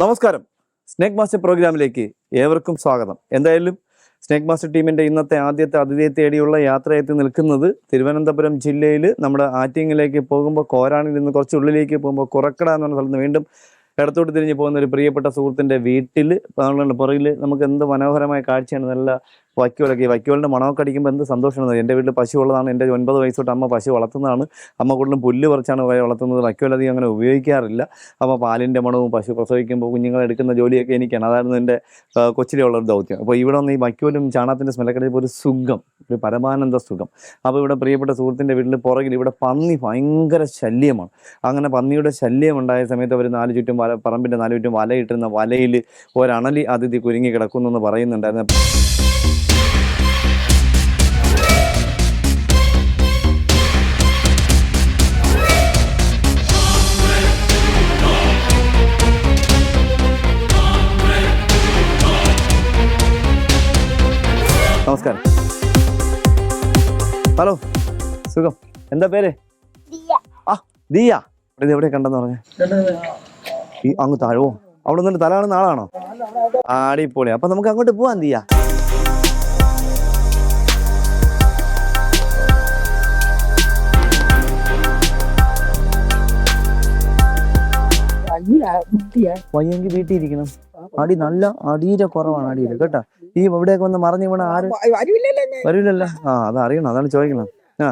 നമസ്കാരം. Snake master പ്രോഗ്രാമിലേക്ക് ഏവർക്കും സ്വാഗതം. എന്തായാലും സ്നേക് മാസ്റ്റർ ടീമിന്റെ ഇന്നത്തെ ആദ്യത്തെ അതിഥിയെ തേടിയുള്ള യാത്രയെത്തി നിൽക്കുന്നത് തിരുവനന്തപുരം ജില്ലയിൽ നമ്മുടെ ആറ്റിങ്ങിലേക്ക് പോകുമ്പോൾ കോരാണിൽ നിന്ന് കുറച്ച് ഉള്ളിലേക്ക് പോകുമ്പോൾ കുറക്കട എന്ന് പറഞ്ഞ സ്ഥലത്ത് വീണ്ടും ഇടത്തോട്ട് തിരിഞ്ഞ് പോകുന്ന ഒരു പ്രിയപ്പെട്ട സുഹൃത്തിന്റെ വീട്ടിൽ പുറകിൽ നമുക്ക് എന്ത് മനോഹരമായ കാഴ്ചയാണ് നല്ല വൈക്കോലൊക്കെ. ഈ വൈക്കോലിന്റെ മണമൊക്കെ അടിക്കുമ്പോൾ എന്ത് സന്തോഷമാണ് എന്റെ വീട്ടിൽ പശു ഉള്ളതാണ്. എന്റെ ഒൻപത് വയസ്സ് തൊട്ട് അമ്മ പശു വളർത്തുന്നതാണ്. അമ്മ കൂടുതലും പുല്ല് പറിച്ചാണ് വളർത്തുന്നത്. വൈക്കോലധികം അങ്ങനെ ഉപയോഗിക്കാറില്ല. അപ്പോൾ പാലിന്റെ മണവും പശു പ്രസവിക്കുമ്പോൾ കുഞ്ഞുങ്ങളെ എടുക്കുന്ന ജോലിയൊക്കെ എനിക്കാണ്. അതായിരുന്നു എന്റെ കൊച്ചിലുള്ള ഒരു ദൗത്യം. അപ്പോൾ ഇവിടെ വന്ന് ഈ വൈക്കോലും ചാണകത്തിന്റെ സ്മെല്ലൊക്കെ ഒരു സുഖം. ഒരു പരമാനന്ദ സുഖം. അപ്പോൾ ഇവിടെ പ്രിയപ്പെട്ട സുഹൃത്തിന്റെ വീട്ടിൽ പുറകിൽ ഇവിടെ പന്നി ഭയങ്കര ശല്യമാണ്. അങ്ങനെ പന്നിയുടെ ശല്യം ഉണ്ടായ സമയത്ത് അവർ നാല് ചുറ്റും പറമ്പിന്റെ നാല് ചുറ്റും വലയിട്ടിരുന്ന വലയിൽ ഒരണലി അതിഥി കുരുങ്ങി കിടക്കുന്നു എന്ന് പറയുന്നുണ്ടായിരുന്നു. ഹലോ സുഖം. എന്താ പേര്? ആ ദിയ. ഇത് എവിടെ കണ്ടെന്ന് പറഞ്ഞ? ഈ അങ്ങ് താഴോ അവിടെ നിന്നിട്ട് തല കാണുന്ന ആളാണോ? പോളി അപ്പൊ നമുക്ക് അങ്ങോട്ട് പോവാൻ ദിയ. വയ്യെങ്കിൽ വീട്ടിൽ ഇരിക്കണം. അടി നല്ല അടിയുടെ കുറവാണ് അടിയിൽ കേട്ടാ? ഈ ഇവിടെയൊക്കെ വന്ന് മറിഞ്ഞു വീണ ആര്? വരൂല്ലല്ലോ ആ അത് അറിയണം അതാണ് ചോദിക്കണം ആ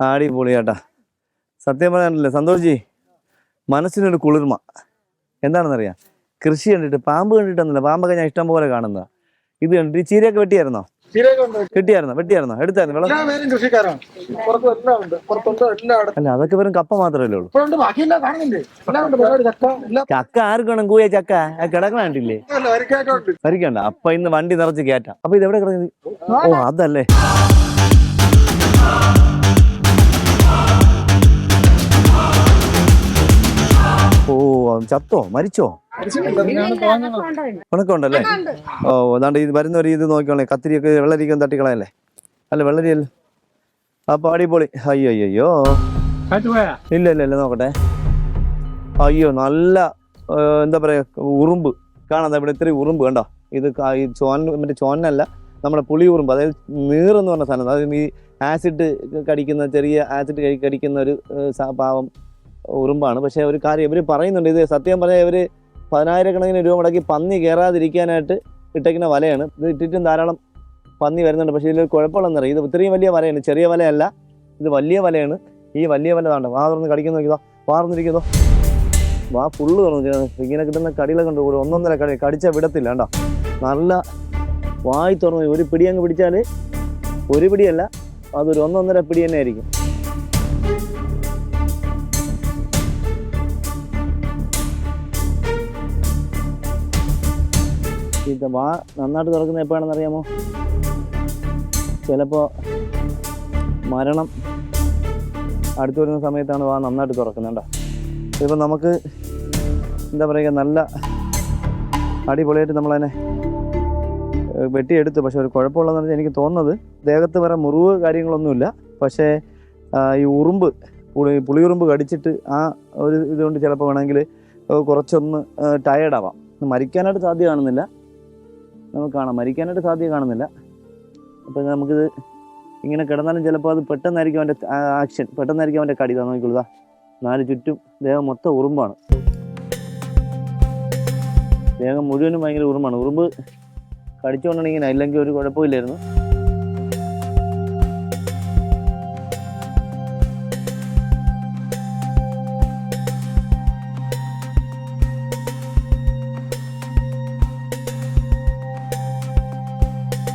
ആടി പൊളിയാട്ടാ സത്യം പറയാനല്ലേ സന്തോഷ് ജി മനസ്സിനൊരു കുളിർമ. എന്താണെന്നറിയാം? കൃഷി കണ്ടിട്ട് പാമ്പ് കണ്ടിട്ടൊന്നുമില്ല പാമ്പൊക്കെ ഞാൻ ഇഷ്ടം പോലെ കാണുന്നതാ. ഇത് കണ്ടിട്ട് ഈ ചീരയൊക്കെ വെട്ടിയായിരുന്നോ? ഉണ്ട്. വെട്ടിയായിരുന്നോ? എടുത്തായിരുന്നു? വെള്ളം? കൃഷിക്കാരാണ്. പുറത്തും എല്ലാം ഉണ്ട്. പുറത്തുണ്ട് എല്ലാം ഉണ്ട് അല്ല അതൊക്കെ വെറും കപ്പ മാത്രമല്ലേ ഉള്ളൂ. ഇപ്പോഴുണ്ട്. ബാക്കിയെല്ലാം കാണുന്നുണ്ട് എല്ലാം ഉണ്ട്. പരിപാടി ചക്ക എല്ലാം ചക്ക ആർക്ക് വേണം? കൂയ ചക്ക. കിടക്കണില്ലേ വരിക്കണ്ട അപ്പൊ ഇന്ന് വണ്ടി നിറച്ച് കയറ്റാം. അപ്പൊ ഇത് എവിടെ കിടക്കുന്നത്? ഓ അതല്ലേ. ഓ ചത്തോ? മരിച്ചോ? ഉണക്കമുണ്ടല്ലേ? ഓ അതാണ്ട് ഇത് ഒരു ഇത് നോക്കിക്കോളേ. കത്തിരിയൊക്കെ വെള്ളരിക്കും തട്ടിക്കളയല്ലേ? അല്ല വെള്ളരിയല്ലേ. അപ്പൊ അടിപൊളി. അയ്യോ അയ്യോ ഇല്ല ഇല്ല ഇല്ല നോക്കട്ടെ. അയ്യോ നല്ല എന്താ പറയാ ഉറുമ്പ്. കാണാതെ ഇവിടെ ഇത്രയും ഉറുമ്പ് കണ്ടോ? ഇത് ചോൻ മറ്റേ ചോനല്ല നമ്മുടെ പുളി ഉറുമ്പ്. അതായത് നീറെന്ന് പറഞ്ഞ സാധനം. അതായത് ഈ ആസിഡ് കടിക്കുന്ന ചെറിയ ആസിഡ് കഴി കടിക്കുന്ന ഒരു പാവം ഉറുമ്പാണ്. പക്ഷെ ഒരു കാര്യം ഇവർ പറയുന്നുണ്ട്. ഇത് സത്യം പറഞ്ഞാൽ ഇവർ പതിനായിരക്കണക്കിന് രൂപ മുടക്കി പന്നി കയറാതിരിക്കാനായിട്ട് ഇട്ടേക്കുന്ന വലയാണ്. ഇത് ഇട്ടിട്ടും ധാരാളം പന്നി വരുന്നുണ്ട്. പക്ഷേ ഇതിൽ കുഴപ്പമുള്ളതെന്ന് ഇത് ഇത്രയും വലിയ വലയാണ്. ചെറിയ വലയല്ല. ഇത് വലിയ വലയാണ്. ഈ വലിയ വല താണ്ട? വാ തുറന്ന് കടിക്കുന്ന നോക്കിയതോ വാ തുറന്നിരിക്കുന്നതോ വാ ഫുള്ള് തുറന്നു ഇങ്ങനെ കിട്ടുന്ന കടികളൊക്കെ ഉണ്ട് കൂടെ ഒന്നൊന്നര കടി കടിച്ചാൽ വിടത്തില്ല. കേട്ടോ നല്ല വായി തുറന്ന് ഒരു പിടി അങ്ങ് പിടിച്ചാൽ ഒരു പിടിയല്ല. അതൊരു ഒന്നൊന്നര പിടി തന്നെ ആയിരിക്കും. ഇത് വാ നന്നായിട്ട് തുറക്കുന്ന എപ്പോഴാണെന്ന് അറിയാമോ ചിലപ്പോൾ മരണം അടുത്തു വരുന്ന സമയത്താണ് വാ നന്നായിട്ട് തുറക്കുന്നത് കേട്ടോ ഇപ്പം നമുക്ക് എന്താ പറയുക നല്ല അടിപൊളിയായിട്ട് നമ്മളതിനെ വെട്ടിയെടുത്ത് വെട്ടിയെടുത്തു. പക്ഷെ ഒരു കുഴപ്പമുള്ളതെന്ന് പറഞ്ഞാൽ എനിക്ക് തോന്നുന്നത് ദേഹത്ത് വരെ മുറിവ് കാര്യങ്ങളൊന്നുമില്ല. പക്ഷേ ഈ ഉറുമ്പ് പുളി പുളിയുറുമ്പ് കടിച്ചിട്ട് ആ ഒരു ഇതുകൊണ്ട് ചിലപ്പോൾ വേണമെങ്കിൽ കുറച്ചൊന്ന് ടയേർഡ് ആവാം. മരിക്കാനായിട്ട് സാധ്യത കാണുന്നില്ല. നമുക്ക് കാണാം. മരിക്കാനായിട്ട് സാധ്യത കാണുന്നില്ല. അപ്പോൾ നമുക്കിത് ഇങ്ങനെ കിടന്നാലും ചിലപ്പോൾ അത് പെട്ടെന്നായിരിക്കും അവന്റെ ആക്ഷൻ പെട്ടെന്നായിരിക്കും അവന്റെ കടി. തന്നെ നോക്കിക്കൊള്ളുക നാല് ചുറ്റും ദേഹം മൊത്തം ഉറുമ്പാണ്. ദേഹം മുഴുവനും ഭയങ്കര ഉറുമ്പാണ്. ഉറുമ്പ് കടിച്ചുകൊണ്ടാണെങ്കിൽ അല്ലെങ്കിൽ ഒരു കുഴപ്പമില്ലായിരുന്നു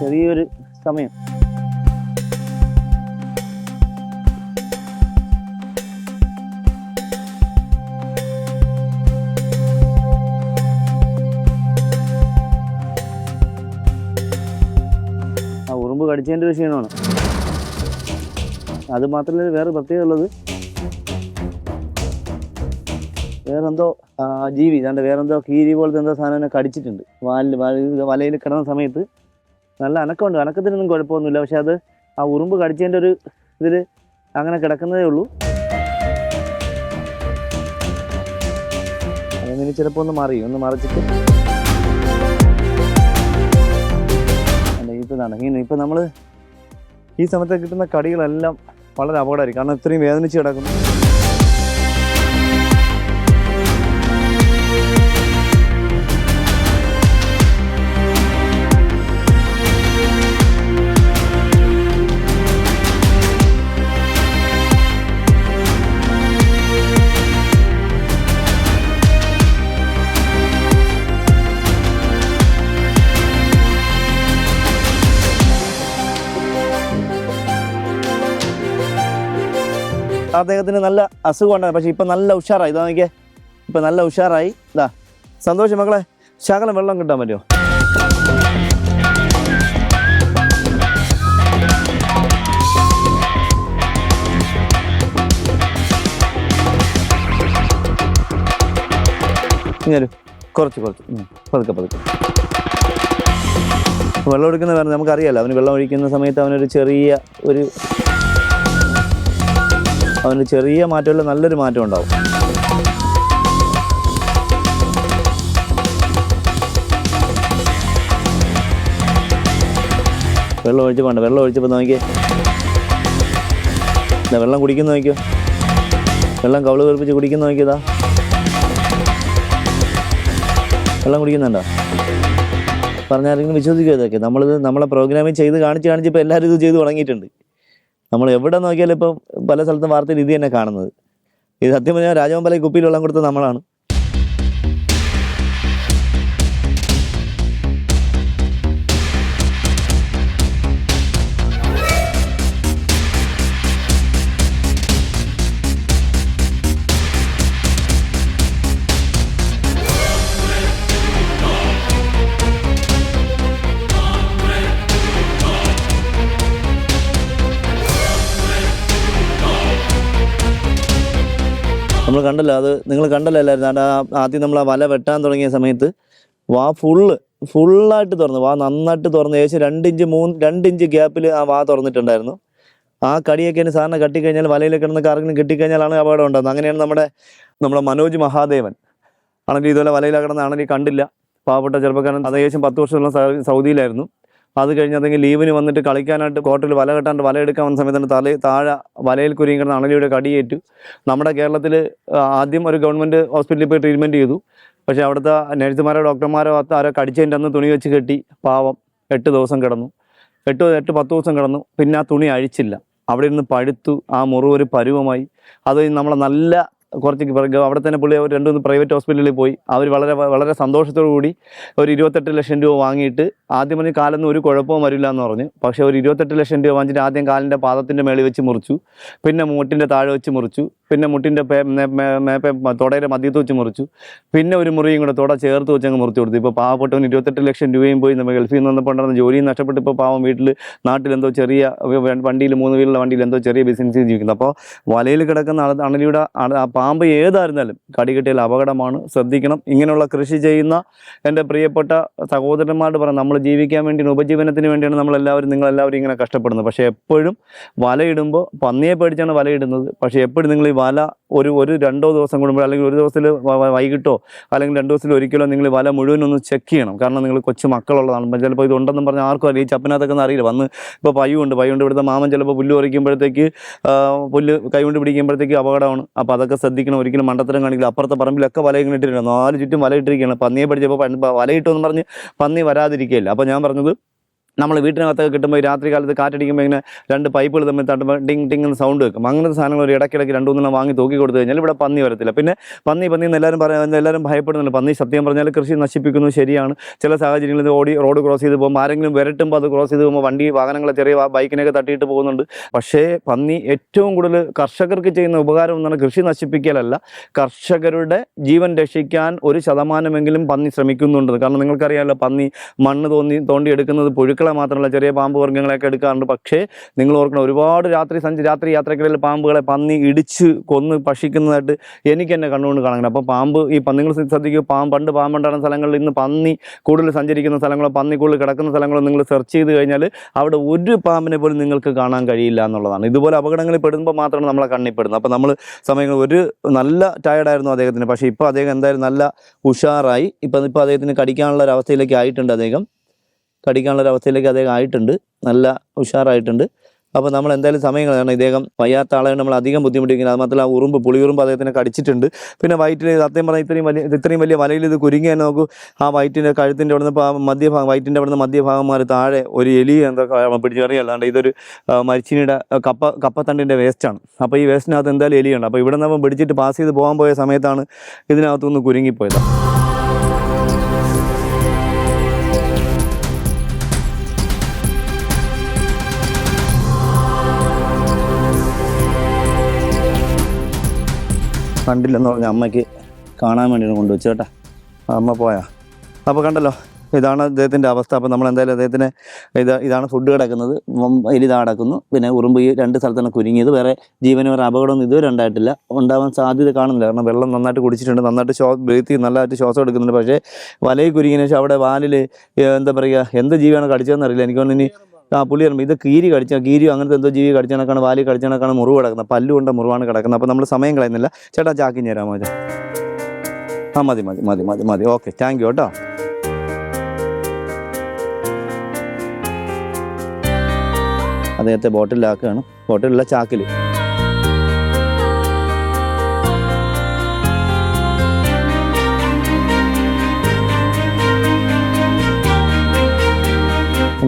ചെറിയൊരു സമയം. ആ ഉറുമ്പ് കടിച്ചതിന്റെ ഒരു ക്ഷീണമാണ്. അത് മാത്രമല്ല വേറെ പ്രത്യേകത ഉള്ളത്. വേറെന്തോ ജീവി ഇതാണ്ട് വേറെന്തോ കീരി പോലത്തെ എന്തോ സാധനം കടിച്ചിട്ടുണ്ട്. വാലിൽ വലയിൽ കിടന്ന സമയത്ത് നല്ല അനക്കമുണ്ട്. അനക്കത്തിനൊന്നും കുഴപ്പമൊന്നുമില്ല. പക്ഷെ അത് ആ ഉറുമ്പ് കടിച്ചതിന്റെ ഒരു ഇതിൽ അങ്ങനെ കിടക്കുന്നതേ ഉള്ളൂ. അങ്ങനെ ഇനി ചിലപ്പോൾ ഒന്ന് മറിയും. ഒന്ന് മറിച്ചിട്ട്. ാണ് ഇതാണ്. ഇങ്ങനെ ഇപ്പം നമ്മൾ ഈ സമയത്ത് കിട്ടുന്ന കടികളെല്ലാം വളരെ അപകടമായിരിക്കും. കാരണം ഇത്രയും വേദനിച്ച് കിടക്കുന്നു. അദ്ദേഹത്തിന് നല്ല അസുഖം ഉണ്ടായിരുന്നു പക്ഷെ ഇപ്പം നല്ല ഉഷാറായി. ഇതാ നോക്കിയേ. ഇപ്പം നല്ല ഉഷാറായി. ഇതാ. സന്തോഷം മക്കളെ. ശകലം വെള്ളം കിട്ടാൻ പറ്റുമോ? കുറച്ച് കുറച്ച്. പതുക്കെ പതുക്കെ. വെള്ളം ഒഴിക്കുന്ന കാരണം നമുക്കറിയാലോ. അവന് വെള്ളം ഒഴിക്കുന്ന സമയത്ത് അവനൊരു ചെറിയ ഒരു അവന് ചെറിയ മാറ്റമുള്ള നല്ലൊരു മാറ്റം ഉണ്ടാവും. വെള്ളം ഒഴിച്ച് വേണ്ട വെള്ളം ഒഴിച്ചപ്പോൾ നോക്കിയേ. വെള്ളം കുടിക്കുന്ന നോക്കിയോ. വെള്ളം കവൾ കുറിപ്പിച്ച് കുടിക്കുന്ന നോക്കിയതാ വെള്ളം കുടിക്കുന്നുണ്ടോ? പറഞ്ഞാരെങ്കിലും വിശ്വസിക്കുക ഇതൊക്കെ? നമ്മളിത് നമ്മളെ പ്രോഗ്രാമിൽ ചെയ്ത് കാണിച്ച് കാണിച്ച് ഇപ്പോൾ എല്ലാവരും ഇത് ചെയ്ത് തുടങ്ങിയിട്ടുണ്ട്. നമ്മൾ എവിടെ നോക്കിയാലും ഇപ്പം പല സ്ഥലത്തും വാർത്തയിൽ ഇത് തന്നെ കാണുന്നത്. ഇത് സത്യം പറഞ്ഞാൽ രാജമമ്പല കുപ്പിയിൽ വെള്ളം കൊടുത്ത നമ്മളാണ്. നമ്മൾ കണ്ടല്ലോ അത് നിങ്ങൾ കണ്ടല്ലോ എല്ലാവരും. ആദ്യം നമ്മൾ ആ വല വെട്ടാൻ തുടങ്ങിയ സമയത്ത് വാ ഫുള്ള് ഫുള്ളായിട്ട് തുറന്നു. വാ നന്നായിട്ട് തുറന്നു. ഏകദേശം രണ്ട് ഇഞ്ച് മൂന്ന് രണ്ട് ഇഞ്ച് ഗ്യാപ്പിൽ ആ വാ തുറന്നിട്ടുണ്ടായിരുന്നു. ആ കടിയൊക്കെ അതിന് സാറിനെ കട്ടിക്കഴിഞ്ഞാൽ വലയിൽ കിടന്ന് ആർക്കെങ്കിലും കിട്ടിക്കഴിഞ്ഞാലാണ് അപകടം ഉണ്ടാകുന്നത് അങ്ങനെയാണ് നമ്മുടെ നമ്മുടെ മനോജ് മഹാദേവൻ. ആണെങ്കിൽ ഇതുപോലെ വലയിൽ കണ്ടില്ല. പാവപ്പെട്ട ചെറുപ്പക്കാരൻ അത് ഏകദേശം പത്ത് വർഷമുള്ള സൗദിയിലായിരുന്നു. അത് കഴിഞ്ഞ് അതെങ്കിൽ ലീവിന് വന്നിട്ട് കളിക്കാനായിട്ട് കോർട്ടിൽ വല കെട്ടാണ്ട് വല എടുക്കാൻ വന്ന സമയത്ത് തല താഴെ വലയിൽ കുരുങ്ങി കിടന്ന് അണലിയുടെ കടിയേറ്റു. നമ്മുടെ കേരളത്തിൽ ആദ്യം ഒരു ഗവൺമെന്റ് ഹോസ്പിറ്റലിൽ പോയി ട്രീറ്റ്മെന്റ് ചെയ്തു. പക്ഷേ അവിടുത്തെ നഴ്സുമാരോ ഡോക്ടർമാരോ ആരോ കടിച്ചതിന്റെ അന്ന് തുണി വെച്ച് കെട്ടി പാവം എട്ട് ദിവസം കിടന്നു. എട്ട് എട്ട് പത്ത് ദിവസം കിടന്നു. പിന്നെ ആ തുണി അഴിച്ചില്ല. അവിടെ ഇരുന്ന് പഴുത്തു. ആ മുറിവ് ഒരു പരുവമായി. അത് നമ്മളെ നല്ല കുറച്ച് അവിടെ തന്നെ പുള്ളി അവർ രണ്ട് മൂന്ന് പ്രൈവറ്റ് ഹോസ്പിറ്റലിൽ പോയി. അവർ വളരെ വളരെ സന്തോഷത്തോടു കൂടി ഒരു ഇരുപത്തെട്ട് ലക്ഷം രൂപ വാങ്ങിയിട്ട് ആദ്യം പറഞ്ഞ് കാലൊന്നും ഒരു കുഴപ്പവും വരില്ല എന്ന് പറഞ്ഞു. പക്ഷേ ഒരു ഇരുപത്തെട്ട് ലക്ഷം രൂപ വാങ്ങിച്ചിട്ട് ആദ്യം കാലിന്റെ പാദത്തിന്റെ മേളിൽ വെച്ച് മുറിച്ചു. പിന്നെ മുട്ടിന്റെ താഴെ വെച്ച് മുറിച്ചു. പിന്നെ മുട്ടിന്റെ തുടയുടെ മദ്യത്ത് വെച്ച് മുറിച്ചു. പിന്നെ ഒരു മുറിയും കൂടെ തുട ചേർത്ത് വെച്ച് അങ്ങ് മുറിച്ചു കൊടുത്തു. ഇപ്പോൾ പാവപ്പെട്ടവൻ ഇരുപത്തെട്ട് ലക്ഷം രൂപയും പോയി. നമ്മൾ ഗൾഫിൽ നിന്ന് വന്നപ്പോൾ ഉണ്ടായിരുന്ന ജോലിയും നഷ്ടപ്പെട്ട് ഇപ്പോൾ പാവം വീട്ടിൽ നാട്ടിൽ എന്തോ ചെറിയ വണ്ടിയിൽ മൂന്ന് വീലുള്ള വണ്ടിയിൽ എന്തോ ചെറിയ ബിസിനസ് ജീവിക്കുന്നു. അപ്പോൾ വലയിൽ കിടക്കുന്ന അണ- അണലിയുടെ പാമ്പ് ഏതായിരുന്നാലും കടി കിട്ടിയാൽ അപകടമാണ്. ശ്രദ്ധിക്കണം. ഇങ്ങനെയുള്ള കൃഷി ചെയ്യുന്ന എന്റെ പ്രിയപ്പെട്ട സഹോദരന്മാരോട് പറയാം നമ്മൾ ജീവിക്കാൻ വേണ്ടി ഉപജീവനത്തിന് വേണ്ടിയാണ് നമ്മളെല്ലാവരും നിങ്ങളെല്ലാവരും ഇങ്ങനെ കഷ്ടപ്പെടുന്നത്. പക്ഷേ എപ്പോഴും വലയിടുമ്പോൾ പന്നിയെ പേടിച്ചാണ് വലയിടുന്നത്. പക്ഷേ എപ്പോഴും നിങ്ങൾ ഈ വല ഒരു ഒരു രണ്ടോ ദിവസം കൂടുമ്പോൾ അല്ലെങ്കിൽ ഒരു ദിവസത്തിൽ വൈകിട്ടോ അല്ലെങ്കിൽ രണ്ട് ദിവസത്തിൽ ഒരിക്കലോ നിങ്ങൾ വല മുഴുവൻ ഒന്ന് ചെക്ക് ചെയ്യണം. കാരണം നിങ്ങൾ കൊച്ചു മക്കളുള്ളതാണ്. ചിലപ്പോൾ ഇത് ഉണ്ടെന്നും പറഞ്ഞാൽ ആർക്കും അറിയില്ല. ഈ ചപ്പനകത്തൊക്കെ അറിയില്ല. വന്ന് ഇപ്പോൾ പയ്യുണ്ട് പയ്യുണ്ട് ഇവിടുത്തെ മാമൻ ചിലപ്പോൾ പുല്ല് പറിക്കുമ്പോഴത്തേക്ക് പുല്ല് കൈകൊണ്ട് പിടിക്കുമ്പോഴത്തേക്ക് അപകടമാണ്. അപ്പോൾ അതൊക്കെ ശ്രദ്ധിക്കണം. ഒരിക്കലും മണ്ടത്തരം കാണിക്കില്ല. അപ്പുറത്തെ പറമ്പിലൊക്കെ വല ഇങ്ങനെ ഇട്ടിട്ടുണ്ട്. നാല് ചുറ്റും വല ഇട്ടിരിക്കുകയാണ്. പന്നിയെ പഠിച്ചപ്പോൾ വല ഇട്ടു പറഞ്ഞ് പന്നി വരാതിരിക്കുകയില്ല. അപ്പോൾ ഞാൻ പറഞ്ഞത് നമ്മൾ വീട്ടിനകത്തൊക്കെ കിട്ടുമ്പോൾ രാത്രി കാലത്ത് കാറ്റടിക്കുമ്പോൾ ഇങ്ങനെ രണ്ട് പൈപ്പുകൾ തമ്മിൽ തട്ടുമ്പോൾ ഡിങ് ഡിങ് എന്ന് സൗണ്ട് വെക്കും. അങ്ങനത്തെ സാധനങ്ങൾ ഒരു ഇടയ്ക്കിടയ്ക്ക് രണ്ട് മൂന്നെണ്ണം വാങ്ങി തൂക്കി കൊടുത്തു കഴിഞ്ഞാൽ ഇവിടെ പന്നി വരത്തില്ല. പിന്നെ പന്നി പന്നി എന്ന് എല്ലാവരും പറയാൻ എല്ലാവരും ഭയപ്പെടുന്നുണ്ട്. പന്നി സത്യം പറഞ്ഞാൽ കൃഷി നശിപ്പിക്കുന്നു ശരിയാണ്. ചില സാഹചര്യങ്ങളിൽ ഓടി റോഡ് ക്രോസ് ചെയ്ത് പോകുമ്പോൾ ആരെങ്കിലും വിരട്ടുമ്പോൾ അത് ക്രോസ് ചെയ്ത് പോകുമ്പോൾ വണ്ടി വാഹനങ്ങളെ ചെറിയ ബൈക്കിനൊക്കെ തട്ടിയിട്ട് പോകുന്നുണ്ട്. പക്ഷേ പന്നി ഏറ്റവും കൂടുതൽ കർഷകർക്ക് ചെയ്യുന്ന ഉപകാരം എന്ന് പറഞ്ഞാൽ കൃഷി നശിപ്പിക്കലല്ല. കർഷകരുടെ ജീവൻ രക്ഷിക്കാൻ ഒരു ശതമാനമെങ്കിലും പന്നി ശ്രമിക്കുന്നുണ്ട്. കാരണം നിങ്ങൾക്കറിയാമല്ലോ പന്നി മണ്ണ് തോന്നി തോണ്ടി എടുക്കുന്നത് പുഴുക്കൾ പുഴുക്കളെ മാത്രമല്ല ചെറിയ പാമ്പ് വർഗങ്ങളെയൊക്കെ എടുക്കാറുണ്ട്. പക്ഷേ നിങ്ങൾ ഓർക്കണം ഒരുപാട് രാത്രി സഞ്ചി രാത്രി യാത്രക്കിടയിൽ പാമ്പുകളെ പന്നി ഇടിച്ച് കൊന്ന് ഭക്ഷിക്കുന്നതായിട്ട് എനിക്ക് എന്നെ കണ്ണുകൊണ്ട് കാണാൻ അപ്പോൾ പാമ്പ് ഈ നിങ്ങൾ ശ്രദ്ധിക്കുക പാമ്പ് പണ്ട് പാമ്പുണ്ടായിരുന്ന സ്ഥലങ്ങളിൽ ഇന്ന് പന്നി കൂടുതൽ സഞ്ചരിക്കുന്ന സ്ഥലങ്ങളോ പന്നി കൂടുതൽ കിടക്കുന്ന സ്ഥലങ്ങളോ നിങ്ങൾ സെർച്ച് ചെയ്ത് കഴിഞ്ഞാൽ അവിടെ ഒരു പാമ്പിനെ പോലും നിങ്ങൾക്ക് കാണാൻ കഴിയില്ല എന്നുള്ളതാണ്. ഇതുപോലെ അപകടങ്ങളിൽ പെടുമ്പോൾ മാത്രമാണ് നമ്മളെ കണ്ണിപ്പെടുന്നത് അപ്പോൾ നമ്മൾ സമയങ്ങൾ ഒരു നല്ല ടയർഡായിരുന്നു അദ്ദേഹത്തിന്. പക്ഷേ ഇപ്പോൾ അദ്ദേഹം എന്തായാലും നല്ല ഉഷാറായി. ഇപ്പം ഇപ്പോൾ അദ്ദേഹത്തിന് കടിക്കാനുള്ള ഒരു അവസ്ഥയിലേക്ക് ആയിട്ടുണ്ട് അദ്ദേഹം. കടിക്കാനുള്ള അവസ്ഥയിലേക്ക് അദ്ദേഹം ആയിട്ടുണ്ട്. നല്ല ഉഷാറായിട്ടുണ്ട്. അപ്പോൾ നമ്മൾ എന്തായാലും സമയം കളയണം. ഇദ്ദേഹം വയ്യാത്ത ആളെ നമ്മൾ അധികം ബുദ്ധിമുട്ടിക്കുന്നത് അതുമാത്രമല്ല ആ ഉറുമ്പ് പുളിയുറുമ്പ് അദ്ദേഹത്തിന് കടിച്ചിട്ടുണ്ട്. പിന്നെ വയറ്റിൽ സത്യം പറഞ്ഞാൽ ഇത്രയും വലിയ ഇത്രയും വലിയ വലയിൽ ഇത് കുരുങ്ങി തന്നെ നോക്കൂ. ആ വയറ്റിന്റെ കഴുത്തിന്റെ അവിടുന്ന് മധ്യഭാഗം വയറ്റിന്റെ അവിടുന്ന് മധ്യഭാഗം മാറി താഴെ ഒരു എലി എന്തൊക്കെ പിടിച്ചറിയാം അല്ലാണ്ട് ഇതൊരു മരിച്ചിനിയുടെ കപ്പ കപ്പത്തണ്ടിന്റെ വേസ്റ്റാണ് അപ്പോൾ ഈ വേസ്റ്റിനകത്ത് എന്തായാലും എലിയുണ്ട്. അപ്പോൾ ഇവിടെ നിന്ന് പിടിച്ചിട്ട് പാസ് ചെയ്ത് പോകാൻ പോയ സമയത്താണ് ഇതിനകത്തുനിന്ന് കുരുങ്ങിപ്പോയത്. കണ്ടില്ലെന്ന് പറഞ്ഞ അമ്മയ്ക്ക് കാണാൻ വേണ്ടിയാണ് കൊണ്ടുവച്ചു കേട്ടാ. അമ്മ പോയാ. അപ്പോൾ കണ്ടല്ലോ ഇതാണ് അദ്ദേഹത്തിന്റെ അവസ്ഥ. അപ്പോൾ നമ്മൾ എന്തായാലും അദ്ദേഹത്തിന് ഇത് ഇതാണ് ഫുഡ് കിടക്കുന്നത്. ഉം, എലി ഇതാ കിടക്കുന്നു. പിന്നെ ഉറുമ്പ് ഈ രണ്ട് സ്ഥലത്താണ് കുരുങ്ങിയത്. വേറെ ജീവന് വേറെ അപകടമൊന്നും ഇതുവരെ ഉണ്ടായിട്ടില്ല. ഉണ്ടാവാൻ സാധ്യത കാണുന്നില്ല. കാരണം വെള്ളം നന്നായിട്ട് കുടിച്ചിട്ടുണ്ട്. നന്നായിട്ട് ശ്വാസം ബ്രീത്തി നല്ലതായിട്ട് ശ്വാസം എടുക്കുന്നുണ്ട്. പക്ഷേ വലയിൽ കുരുങ്ങിയതിന് ശേഷം അവിടെ വാലിൽ എന്താ പറയുക എന്ത് ജീവിയാണ് കടിച്ചതെന്ന് അറിയില്ല. എനിക്ക് ഇനി ആ പുളി പറയുമ്പോൾ ഇത് കീരി കടിച്ച കീരിയോ അങ്ങനത്തെ എന്തോ ജീവി കടിച്ച കണക്കാണ് വാലി കടിച്ച കണക്കാണ് മുറിവ് കിടക്കുന്നത് പല്ലുകൊണ്ട് മുറിവാണ് കിടക്കുന്നത്. അപ്പോൾ നമ്മൾ സമയം കളയുന്നില്ല. ചേട്ടാ ചാക്കി തരാമോ മതി ആ മതി മതി മതി മതി മതി. ഓക്കെ താങ്ക് യു കേട്ടോ. അദ്ദേഹത്തെ ബോട്ടിലാക്കുകയാണ് ബോട്ടിലുള്ള ചാക്കിൽ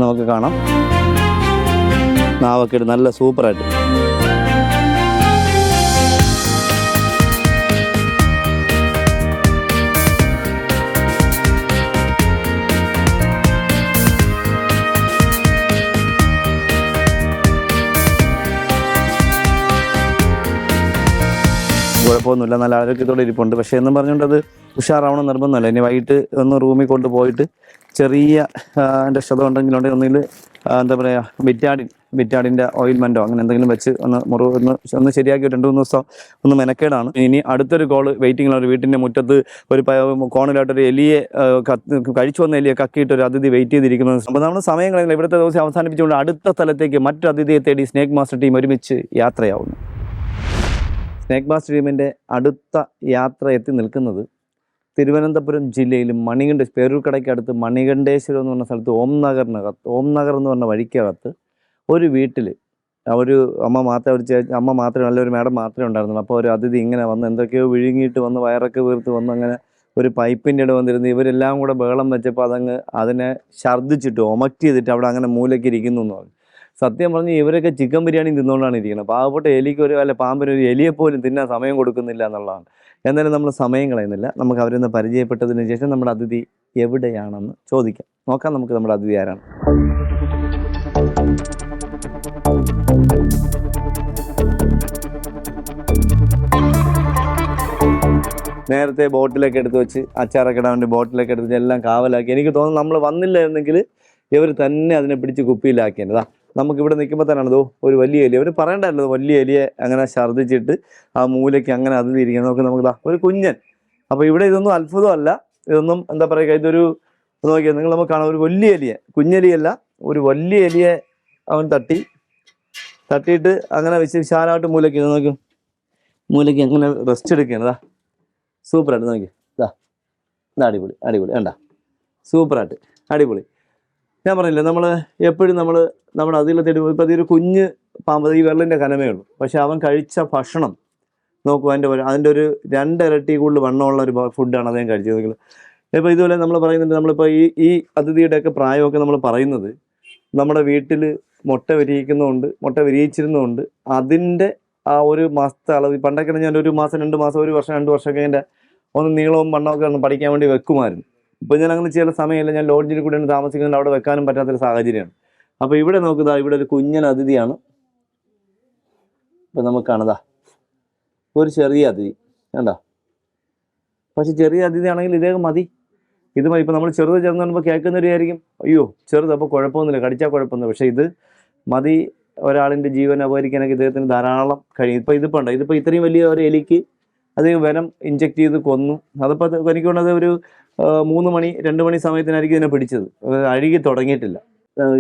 നമുക്ക് കാണാം. നാവൊക്കെ ഇട്ട് നല്ല സൂപ്പറായിട്ട്. കുഴപ്പമൊന്നുമില്ല. നല്ല ആരോഗ്യത്തോടെ ഇരിപ്പുണ്ട്. പക്ഷേ എന്നും പറഞ്ഞുകൊണ്ട് അത് ഉഷാറാവണം നിർബന്ധമല്ല. ഇനി വൈകിട്ട് ഒന്ന് റൂമിൽ കൊണ്ടുപോയിട്ട് ചെറിയ എന്റെ ക്ഷതം ഉണ്ടെങ്കിലുണ്ടെങ്കിൽ ഒന്നിൽ എന്താ പറയുക ബിറ്റാഡിൻ ബിറ്റാഡിന്റെ ഓയിൽമെന്റോ അങ്ങനെ എന്തെങ്കിലും വെച്ച് ഒന്ന് മുറിവ് ഒന്ന് ഒന്ന് ശരിയാക്കി രണ്ട് മൂന്ന് ദിവസം ഒന്ന് മെനക്കേടാണ്. ഇനി അടുത്തൊരു കോൾ വെയിറ്റിംഗിലുള്ള ഒരു വീട്ടിന്റെ മുറ്റത്ത് ഒരു കോണിലായിട്ടൊരു എലിയെ കഴിച്ചു വന്ന എലിയെ കക്കിയിട്ട് ഒരു അതിഥി വെയിറ്റ് ചെയ്തിരിക്കുന്നത് അപ്പോൾ നമ്മൾ സമയം കളയുന്നില്ല ഇവിടുത്തെ ദിവസം അവസാനിപ്പിച്ചുകൊണ്ട് അടുത്ത സ്ഥലത്തേക്ക് മറ്റൊരു അതിഥിയെ തേടി സ്നേക് മാസ്റ്റർ ടീം ഒരുമിച്ച് യാത്രയാവുന്നു. സ്നേക് മാസ്റ്റർ ടീമിന്റെ അടുത്ത യാത്ര എത്തി നിൽക്കുന്നത് തിരുവനന്തപുരം ജില്ലയിൽ മണികണ്ഠ പേരൂർക്കടയ്ക്ക് അടുത്ത് മണികണ്ഠേശ്വരം എന്ന് പറഞ്ഞ സ്ഥലത്ത് ഓം നഗറിനകത്ത് ഓം നഗർ എന്ന് പറഞ്ഞ വഴിക്കകത്ത് ഒരു വീട്ടിൽ ഒരു അമ്മ മാത്രം ഒരു ചേ- അമ്മ മാത്രമേ നല്ലൊരു മാഡം മാത്രമേ ഉണ്ടായിരുന്നുള്ളൂ. അപ്പോൾ ഒരു അതിഥി ഇങ്ങനെ വന്ന് എന്തൊക്കെയോ വിഴുങ്ങിയിട്ട് വന്ന് വയറൊക്കെ വീർത്ത് വന്ന് അങ്ങനെ ഒരു പൈപ്പിന്റെ ഇട വന്നിരുന്ന് ഇവരെല്ലാം കൂടെ ബഹളം വെച്ചപ്പോൾ അതങ്ങ് അതിനെ ഛർദ്ദിച്ചിട്ട് ഒമക്റ്റ് ചെയ്തിട്ട് അവിടെ അങ്ങനെ മൂലയ്ക്ക് ഇരിക്കുന്നു എന്ന് പറഞ്ഞു. സത്യം പറഞ്ഞ് ഇവരൊക്കെ ചിക്കൻ ബിരിയാണി തിന്നുകൊണ്ടാണ് ഇരിക്കുന്നത്. പാവപ്പെട്ട എലിക്ക് ഒരു അല്ല പാമ്പിന് ഒരു എലിയെ പോലും തിന്നാൻ സമയം കൊടുക്കുന്നില്ല എന്നുള്ളതാണ്. എന്നാലും നമ്മൾ സമയം കളയുന്നില്ല. നമുക്ക് അവരൊന്ന് പരിചയപ്പെട്ടതിന് ശേഷം നമ്മുടെ അതിഥി എവിടെയാണെന്ന് ചോദിക്കാം. നോക്കാം നമുക്ക് നമ്മുടെ അതിഥി ആരാണ്. നേരത്തെ ബോട്ടിലൊക്കെ എടുത്ത് വെച്ച് അച്ചാറൊക്കെ ഇടാൻ ബോട്ടിലൊക്കെ എടുത്ത് എല്ലാം കാവലാക്കി. എനിക്ക് തോന്നുന്നു നമ്മൾ വന്നില്ല വന്നില്ലായിരുന്നെങ്കിൽ ഇവർ തന്നെ അതിനെ പിടിച്ച് കുപ്പിയിലാക്കിയതാ നമുക്ക് ഇവിടെ നിൽക്കുമ്പോൾ തന്നെ അതോ ഒരു വലിയ എലി. അവർ പറയണ്ടായിരുന്നു വലിയ എലിയെ അങ്ങനെ ഛർദ്ദിച്ചിട്ട് ആ മൂലയ്ക്ക് അങ്ങനെ അതിൽ ഇരിക്കണം നോക്കി നമുക്ക് ഒരു കുഞ്ഞൻ. അപ്പോൾ ഇവിടെ ഇതൊന്നും അത്ഭുതമല്ല. ഇതൊന്നും എന്താ പറയുക ഇതൊരു നോക്കിയാൽ നിങ്ങൾ നമുക്ക് കാണാം ഒരു വലിയ എലിയെ. കുഞ്ഞലിയല്ല ഒരു വലിയ എലിയെ അവൻ തട്ടി. തട്ടിയിട്ട് അങ്ങനെ വെച്ച് വിശാലമായിട്ട് മൂലയ്ക്ക് നോക്കും. മൂലയ്ക്ക് അങ്ങനെ റെസ്റ്റ് എടുക്കുകയാണ്. ഇതാ സൂപ്പറായിട്ട് നോക്കി ഇതാ ഇതാ അടിപൊളി അടിപൊളി. വേണ്ട സൂപ്പറായിട്ട് അടിപൊളി. ഞാൻ പറഞ്ഞില്ലേ നമ്മൾ എപ്പോഴും നമ്മൾ നമ്മുടെ അതിൽ തേടി ഇപ്പോൾ അതൊരു കുഞ്ഞ് പാമ്പ് ഈ വെള്ളിന്റെ കനമേ ഉള്ളൂ. പക്ഷെ അവൻ കഴിച്ച ഭക്ഷണം നോക്കൂ അതിന്റെ അതിന്റെ ഒരു രണ്ടിരട്ടി കൂടുതൽ വണ്ണമുള്ള ഒരു ഫുഡാണ് അദ്ദേഹം കഴിച്ചത്. നിങ്ങൾ ഇപ്പോൾ ഇതുപോലെ നമ്മൾ പറയുന്നുണ്ട് നമ്മളിപ്പോൾ ഈ ഈ അതിഥിയുടെയൊക്കെ പ്രായമൊക്കെ നമ്മൾ പറയുന്നത് നമ്മുടെ വീട്ടിൽ മുട്ട വിരിയിക്കുന്നതുകൊണ്ട് മുട്ട വിരിയിച്ചിരുന്നതുകൊണ്ട് അതിന്റെ ആ ഒരു മാസത്തെ അളവ് പണ്ടൊക്കെ ഞാൻ ഒരു മാസം രണ്ട് മാസം ഒരു വർഷം രണ്ട് വർഷമൊക്കെ അതിന്റെ ഒന്ന് നീളവും വണ്ണമൊക്കെ ഒന്ന് പഠിക്കാൻ വേണ്ടി വെക്കുമായിരുന്നു. ഇപ്പോൾ ഞാൻ അങ്ങനെ ചില സമയമില്ല ഞാൻ ലോഡ്ജിൽ കൂടെയാണ് താമസിക്കുന്നത് അവിടെ വെക്കാനും പറ്റാത്തൊരു സാഹചര്യമാണ്. അപ്പോൾ ഇവിടെ നോക്കുക ഇവിടെ ഒരു കുഞ്ഞൻ അതിഥിയാണ്. ഇപ്പം നമുക്ക് കാണതാ ഒരു ചെറിയ അതിഥി വേണ്ട പക്ഷെ ചെറിയ അതിഥി ആണെങ്കിൽ ഇദ്ദേഹം മതി. ഇത് ഇപ്പം നമ്മൾ ചെറുത് ചേർന്ന് പറയുമ്പോൾ കേൾക്കുന്നവരായിരിക്കും അയ്യോ ചെറുത് അപ്പോൾ കുഴപ്പമൊന്നുമില്ല കടിച്ചാൽ കുഴപ്പമൊന്നുമില്ല. പക്ഷേ ഇത് മതി ഒരാളിന്റെ ജീവൻ അപഹരിക്കാനൊക്കെ ഇദ്ദേഹത്തിന് ധാരാളം കഴിയും. ഇപ്പോൾ ഇതിപ്പോൾ ഉണ്ട്? ഇതിപ്പോൾ ഇത്രയും വലിയ ഒരു എലിക്ക് അത് വനം ഇഞ്ചെക്ട് ചെയ്ത് കൊന്നു. അതിപ്പോൾ അത് എനിക്ക് തോന്നുന്നത് ഒരു മൂന്ന് മണി രണ്ട് മണി സമയത്തിനായിരിക്കും ഇതിനെ പിടിച്ചത്. അഴുകി തുടങ്ങിയിട്ടില്ല.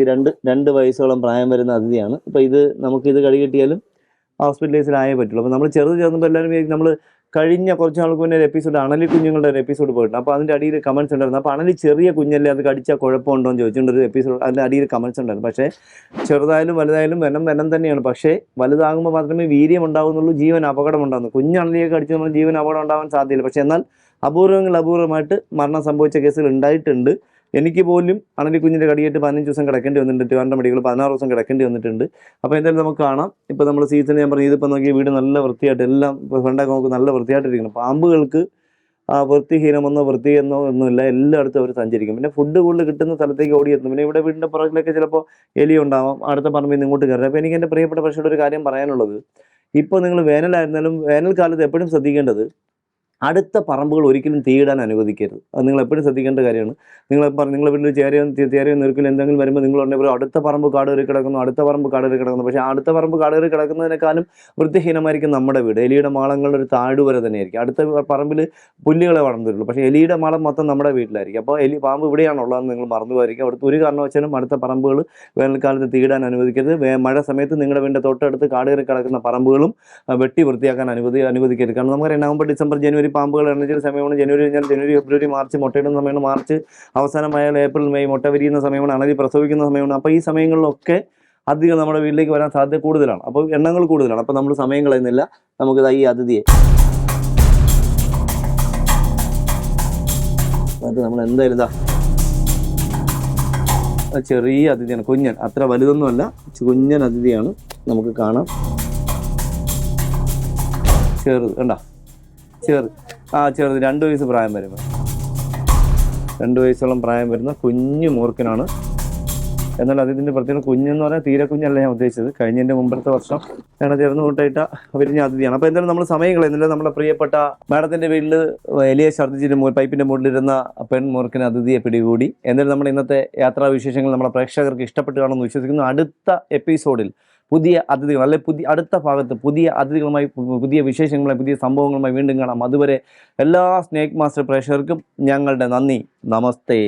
രണ്ട് രണ്ട് വയസ്സോളം പ്രായം വരുന്ന അതിഥിയാണ്. ഇപ്പോൾ ഇത് നമുക്കിത് കടി കിട്ടിയാലും ഹോസ്പിറ്റലൈസിലായേ പറ്റുള്ളൂ. അപ്പോൾ നമ്മൾ ചെറുത് ചേർന്നപ്പോൾ എല്ലാവരും നമ്മൾ കഴിഞ്ഞ കുറച്ച് നാൾക്ക് മുന്നേ ഒരു എപ്പിസോഡ് അണലി കുഞ്ഞുങ്ങളുടെ ഒരു എപ്പിസോഡ് പോയിട്ടുണ്ട്. അപ്പോൾ അതിന്റെ അടിയിൽ കമൻസ് ഉണ്ടായിരുന്നു. അപ്പോൾ അണലി ചെറിയ കുഞ്ഞല്ലേ അത് കടിച്ചാൽ കുഴപ്പമുണ്ടോ എന്ന് ചോദിച്ചുകൊണ്ട് ഒരു എപ്പിസോഡ് അതിന്റെ അടിയിൽ കമൻസ് ഉണ്ടായിരുന്നു. പക്ഷേ ചെറുതായാലും വലുതായാലും വെനം വെനം തന്നെയാണ്. പക്ഷേ വലുതാകുമ്പോൾ മാത്രമേ വീര്യം ഉണ്ടാകുന്നുള്ളൂ ജീവൻ അപകടം ഉണ്ടാകുന്നു കുഞ്ഞണലിയെ കടിച്ചു നമ്മൾ ജീവൻ അപകടം ഉണ്ടാകാൻ സാധ്യതയില്ല. പക്ഷേ എന്നാൽ അപൂർവങ്ങൾ അപൂർവമായിട്ട് മരണം സംഭവിച്ച കേസുകൾ ഉണ്ടായിട്ടുണ്ട്. എനിക്ക് പോലും അണലി കുഞ്ഞിന്റെ കടിയേറ്റ് പതിനഞ്ച് ദിവസം കിടക്കേണ്ടി വന്നിട്ടുണ്ട്. ട്രിവാൻഡ്രം മെഡിക്കൽ പതിനാറ് ദിവസം കിടക്കേണ്ടി വന്നിട്ടുണ്ട്. അപ്പോൾ എന്തായാലും നമുക്ക് കാണാം. ഇപ്പോൾ നമ്മൾ സീസൺ ഞാൻ പറഞ്ഞു ഇതിപ്പോൾ നോക്കി വീട് നല്ല വൃത്തിയായിട്ട് എല്ലാം ഫ്രണ്ടൊക്കെ നമുക്ക് നല്ല വൃത്തിയായിട്ടിരിക്കണം പാമ്പുകൾക്ക് ആ വൃത്തിഹീനമെന്നോ വൃത്തിയെന്നോ ഒന്നുമില്ല. എല്ലായിടത്തും അവർ സഞ്ചരിക്കും. പിന്നെ ഫുഡ് കൂടുതൽ കിട്ടുന്ന സ്ഥലത്തേക്ക് ഓടിയെത്തും. പിന്നെ ഇവിടെ വീടിന്റെ പുറകിലൊക്കെ ചിലപ്പോൾ എലി ഉണ്ടാവാം. അടുത്ത പറമ്പിൽ ഇങ്ങോട്ട് കയറും. അപ്പോൾ എനിക്ക് എന്റെ പ്രിയപ്പെട്ട പക്ഷേ ഒരു കാര്യം പറയാനുള്ളത്. ഇപ്പോൾ നിങ്ങൾ വേനലായിരുന്നാലും വേനൽക്കാലത്ത് എപ്പോഴും ശ്രദ്ധിക്കേണ്ടത് അടുത്ത പറമ്പുകൾ ഒരിക്കലും തീയിടാൻ അനുവദിക്കരുത്. അത് നിങ്ങൾ എപ്പോഴും ശ്രദ്ധിക്കേണ്ട കാര്യമാണ്. നിങ്ങൾ നിങ്ങളുടെ വീട്ടിൽ ചേരയോ ചേരയോ നിൽക്കില്ല എന്തെങ്കിലും വരുമ്പോൾ നിങ്ങൾ ഉണ്ടെങ്കിൽ അടുത്ത പറമ്പ് കാട് കയറി കിടക്കുന്നു അടുത്ത പറമ്പ് കാട് കയറി കിടക്കുന്നു. പക്ഷേ അടുത്ത പറമ്പ് കാട് കയറി കിടക്കുന്നതിനേക്കാളും വൃത്തിഹീനമായിരിക്കും നമ്മുടെ വീട്. എലിയുടെ മാളങ്ങളുടെ ഒരു താഴ്വര തന്നെയായിരിക്കും. അടുത്ത പറമ്പിൽ പുല്ലുകളെ വളർന്നിട്ടുള്ളൂ പക്ഷേ എലിയുടെ മാളം മൊത്തം നമ്മുടെ വീട്ടിലായിരിക്കും. അപ്പോൾ എലി പാമ്പ് ഇവിടെയാണുള്ളതെന്ന് നിങ്ങൾ മറന്നു പോയിരിക്കും അവിടുത്തെ ഒരു കാരണവശാലും അടുത്ത പറമ്പുകൾ വേനൽക്കാലത്ത് തീടാൻ അനുവദിക്കരുത്. മഴ സമയത്ത് നിങ്ങളുടെ വീടിന്റെ തൊട്ടടുത്ത് കാട് കയറി കിടക്കുന്ന പറമ്പുകളും വെട്ടി വൃത്തിയാക്കാൻ അനുവദി അനുവദിക്കരുത്. കാരണം നമുക്കറിയാം നവംബർ ഡിസംബർ ജനുവരി പാമ്പുകൾ എണ്ണച്ചിൽ സമയമാണ് ജനുവരി കഴിഞ്ഞാൽ ജനുവരി ഫെബ്രുവരി മാർച്ച് മുട്ടയിടുന്ന സമയമാണ്. മാർച്ച് അവസാനമായാൽ ഏപ്രിൽ മെയ് മുട്ട വിരിയുന്ന സമയമാണ് അണലി പ്രസവിക്കുന്ന സമയമാണ്. അപ്പോൾ ഈ സമയങ്ങളിലൊക്കെ അധികം നമ്മുടെ വീട്ടിലേക്ക് വരാൻ സാധ്യത കൂടുതലാണ്. അപ്പോൾ എണ്ണങ്ങൾ കൂടുതലാണ്. അപ്പോൾ നമ്മൾ സമയം കളയുന്നില്ല. നമുക്ക് ഈ അതിഥിയെ. അത് നമ്മൾ എന്തായാലും ഇതാ. ചെറിയ അതിഥിയാണ്. കുഞ്ഞൻ. അത്ര വലുതൊന്നുമല്ല. കുഞ്ഞൻ അതിഥിയാണ് നമുക്ക് കാണാം. ചെറുത് കണ്ട. ചെറു ആ ചെറുത്. രണ്ട് വയസ്സ് പ്രായം വരുമ്പോൾ രണ്ട് വയസ്സോളം പ്രായം വരുന്ന കുഞ്ഞു മൂർക്കനാണ് എന്നാൽ അതിന്റെ പ്രത്യേകം കുഞ്ഞെന്ന് പറഞ്ഞാൽ തീരെ കുഞ്ഞല്ല ഞാൻ ഉദ്ദേശിച്ചത്. കഴിഞ്ഞതിന്റെ മുമ്പത്തെ വർഷം ഞങ്ങൾ ചേർന്ന് കൂട്ടായിട്ട വിരിഞ്ഞ അതിഥിയാണ്. അപ്പോൾ എന്തായാലും നമ്മൾ സമയങ്ങൾ കളയുന്നില്ല നമ്മുടെ പ്രിയപ്പെട്ട മാഡത്തിന്റെ വീട്ടിൽ എലിയെ ഛർദ്ദിച്ചിട്ട് പൈപ്പിന്റെ മുകളിലിരുന്ന പെൺ മൂർഖന് അതിഥിയെ പിടികൂടി. എന്തായാലും നമ്മുടെ ഇന്നത്തെ യാത്രാ വിശേഷങ്ങൾ നമ്മുടെ പ്രേക്ഷകർക്ക് ഇഷ്ടപ്പെട്ടു കാണുമെന്ന് വിശ്വസിക്കുന്നു. അടുത്ത എപ്പിസോഡിൽ പുതിയ അതിഥികൾ അല്ലെ പുതിയ അടുത്ത ഭാഗത്ത് പുതിയ അതിഥികളുമായി പുതിയ വിശേഷങ്ങളുമായി പുതിയ സംഭവങ്ങളുമായി വീണ്ടും കാണാം. അതുവരെ എല്ലാ സ്നേക് മാസ്റ്റർ പ്രേക്ഷകർക്കും ഞങ്ങളുടെ നന്ദി. നമസ്തേ.